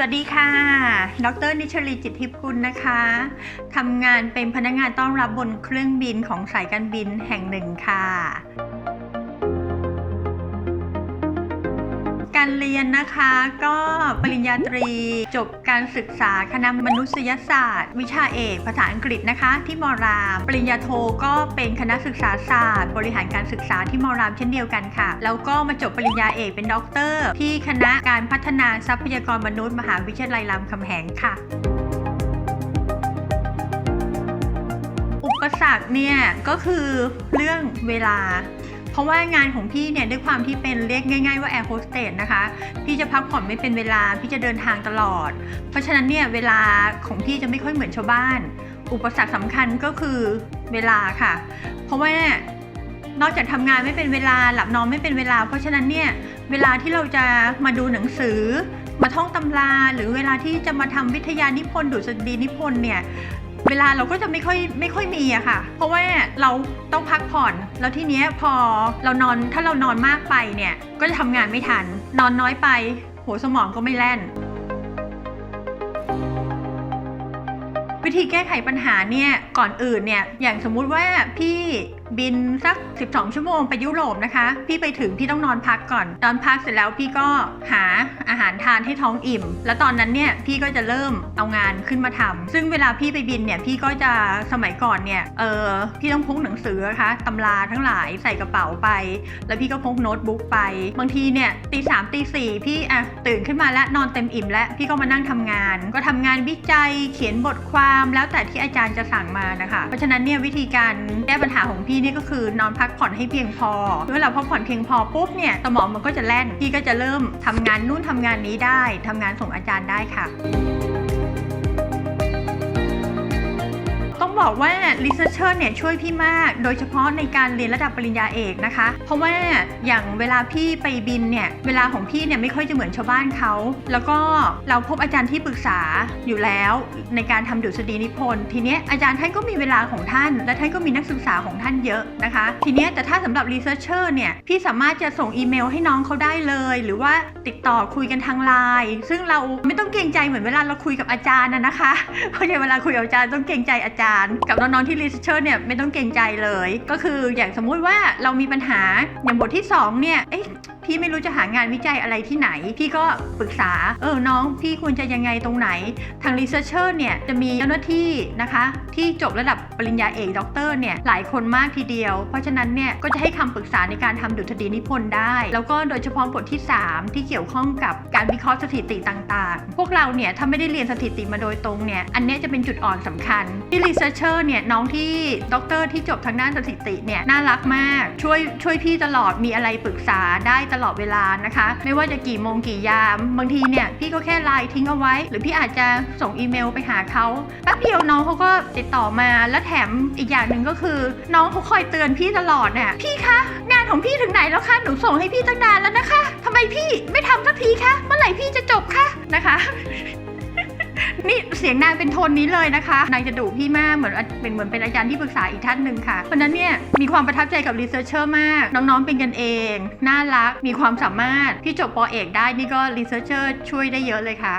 วัสดีค่ะ ดร นิชลีจิตทิพย์กุลนะคะ ทำงานเป็นพนักงานต้อนรับบนเครื่องบินของสายการบินแห่งหนึ่งค่ะ การเรียนนะคะ ก็ปริญญาตรีจบการศึกษาคณะมนุษยศาสตร์ วิชาเอกภาษาอังกฤษนะคะ ที่มอราม ปริญญาโทก็เป็นคณะศึกษาศาสตร์ บริหารการศึกษาที่มอรามเช่นเดียวกันค่ะ แล้วก็มาจบปริญญาเอกเป็นด็อกเตอร์ ที่คณะการพัฒนาทรัพยากรมนุษย์ มหาวิทยาลัยรามคำแหงค่ะอุปสรรคเนี่ยก็คือเรื่องเวลา ราะว่างานของพี่เนี่ยด้วยความที่เป็นเรียกง่าย ๆว่าแอร์โฮสเตสนะคะ พี่จะพักผ่อนไม่เป็นเวลา พี่จะเดินทางตลอด เพราะฉะนั้นเนี่ยเวลาของพี่จะไม่ค่อยเหมือนชาวบ้าน อุปสรรคสำคัญก็คือเวลาค่ะ เพราะว่านอกจากทำงานไม่เป็นเวลาหลับนอนไม่เป็นเวลา เพราะฉะนั้นเนี่ยเวลาที่เราจะมาดูหนังสือ มาท่องตำรา หรือเวลาที่จะมาทำวิทยานิพนธ์ดุษฎีนิพนธ์เนี่ย เวลาเราก็จะไม่ค่อยไม่ค่อยมีอะค่ะ เพราะว่าเราต้องพักผ่อน แล้วทีเนี้ยพอเรานอนถ้าเรานอนมากไปเนี่ยก็จะทำงานไม่ทัน นอนน้อยไป หัวสมองก็ไม่แล่น วิธีแก้ไขปัญหาเนี่ยก่อนอื่นเนี่ยอย่างสมมุติว่าพี่ บินสัก 12 ชั่วโมงไปยุโรปนะคะ พี่ไปถึงพี่ต้องนอนพักก่อนตอนพักเสร็จแล้วพี่ก็หาอาหารทานให้ท้องอิ่ม แล้วตอนนั้นเนี่ยพี่ก็จะเริ่มเอางานขึ้นมาทำซึ่งเวลาพี่ไปบินเนี่ยพี่ก็จะสมัยก่อนเนี่ยเออพี่ต้องพกหนังสือนะคะตำราทั้งหลายใส่กระเป๋าไป แล้วพี่ก็พกโน้ตบุ๊กไป บางทีเนี่ยตีสามตีสี่พี่อะตื่นขึ้นมาแล้วนอนเต็มอิ่ม แล้วพี่ก็มานั่งทำงาน ก็ทำงานวิจัยเขียนบทความแล้วแต่ที่อาจารย์จะสั่งมานะคะ เพราะฉะนั้นเนี่ยวิธีการแก้ปัญหาของพี่นี่ก็คือนอนพักผ่อนให้เพียงพอเมื่อเราพักผ่อนเพียงพอปุ๊บเนี่ยสมองมันก็จะแล่นพี่ก็จะเริ่มทำงานนู่นทำงานนี้ได้ทำงานส่งอาจารย์ได้ค่ะ บอกว่า researcher เนี่ยช่วยพี่มาก โดยเฉพาะในการเรียนระดับปริญญาเอกนะคะ เพราะว่าอย่างเวลาพี่ไปบินเนี่ย เวลาของพี่เนี่ยไม่ค่อยจะเหมือนชาวบ้านเขา แล้วก็เราพบอาจารย์ที่ปรึกษาอยู่แล้วในการทำดุษฎีนิพนธ์ ทีเนี้ยอาจารย์ท่านก็มีเวลาของท่าน และท่านก็มีนักศึกษาของท่านเยอะนะคะ ทีเนี้ยแต่ถ้าสำหรับ researcher เนี่ยพี่สามารถจะส่งอีเมลให้น้องเขาได้เลย หรือว่าติดต่อคุยกันทางไลน์ซึ่งเราไม่ต้องเกรงใจเหมือนเวลาเราคุยกับอาจารย์นะนะคะเพราะอย่างเวลาคุยกับอาจารย์ต้องเกรงใจอาจารย์กับน้องๆที่ researcher เนี่ยไม่ต้องเกรงใจเลย ก็คืออย่างสมมุติว่าเรามีปัญหาอย่างบทที่สองเนี่ยเอ๊ะพี่ไม่รู้จะหางานวิจัยอะไรที่ไหน พี่ก็ปรึกษา เออ น้อง พี่ควรจะยังไงตรงไหน ทาง researcher เนี่ย จะมีเจ้าหน้าที่นะคะ ที่จบระดับปริญญาเอกด็อกเตอร์เนี่ย หลายคนมากทีเดียว เพราะฉะนั้นเนี่ย ก็จะให้คำปรึกษาในการทำดุษฎีนิพนธ์ได้ แล้วก็โดยเฉพาะบทที่ 3 ที่เกี่ยวข้องกับการวิเคราะห์สถิติต่าง ๆ พวกเราเนี่ย ถ้าไม่ได้เรียนสถิติมาโดยตรงเนี่ย อันนี้จะเป็นจุดอ่อนสำคัญ ที่ researcher เนี่ยน้องที่ด็อกเตอร์ที่จบทางด้านสถิติเนี่ยน่ารักมากช่วยช่วยพี่ตลอดมีอะไรปรึกษาได้ตลอดเวลานะคะ ไม่ว่าจะกี่โมงกี่ยาม บางทีเนี่ยพี่ก็แค่ไลน์ทิ้งเอาไว้ หรือพี่อาจจะส่งอีเมลไปหาเขาแป๊บเดียวน้องเขาก็ติดต่อมาและแถมอีกอย่างหนึ่งก็คือ น้องเขาคอยเตือนพี่ตลอดเนี่ยพี่คะงานของพี่ถึงไหนแล้วคะหนูส่งให้พี่ตั้งนานแล้วนะคะทำไมพี่ไม่ทำสักทีคะเมื่อไหร่พี่จะจบ เสียงนางเป็นโทนนี้เลยนะคะ นางจะดุพี่มากเหมือนเป็นเหมือนเป็นอาจารย์ที่ปรึกษาอีกท่านหนึ่งค่ะ เพราะนั้นเนี่ยมีความประทับใจกับรีเสิร์ชเชอร์มาก น้องๆเป็นกันเอง น่ารัก มีความสามารถพี่จบปอเอกได้นี่ก็รีเสิร์ชเชอร์ช่วยได้เยอะเลยค่ะ